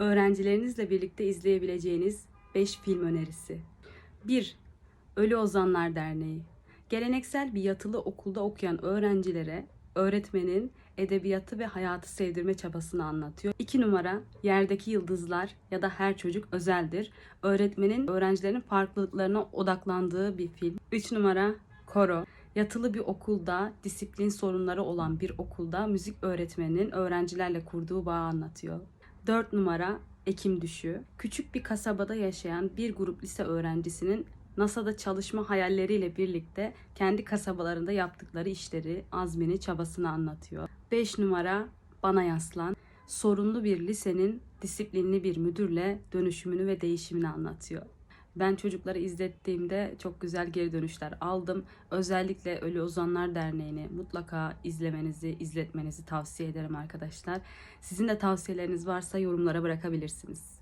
Öğrencilerinizle birlikte izleyebileceğiniz 5 film önerisi. 1. Ölü Ozanlar Derneği. Geleneksel bir yatılı okulda okuyan öğrencilere öğretmenin edebiyatı ve hayatı sevdirme çabasını anlatıyor. 2 numara Yerdeki Yıldızlar ya da Her Çocuk Özeldir. Öğretmenin öğrencilerin farklılıklarına odaklandığı bir film. 3 numara Koro. Yatılı bir okulda, disiplin sorunları olan bir okulda müzik öğretmeninin öğrencilerle kurduğu bağı anlatıyor. 4 numara Ekim Düşü. Küçük bir kasabada yaşayan bir grup lise öğrencisinin NASA'da çalışma hayalleriyle birlikte kendi kasabalarında yaptıkları işleri, azmini, çabasını anlatıyor. 5 numara Bana Yaslan. Sorunlu bir lisenin disiplinli bir müdürle dönüşümünü ve değişimini anlatıyor. Ben çocukları izlettiğimde çok güzel geri dönüşler aldım. Özellikle Ölü Ozanlar Derneği'ni mutlaka izlemenizi, izletmenizi tavsiye ederim arkadaşlar. Sizin de tavsiyeleriniz varsa yorumlara bırakabilirsiniz.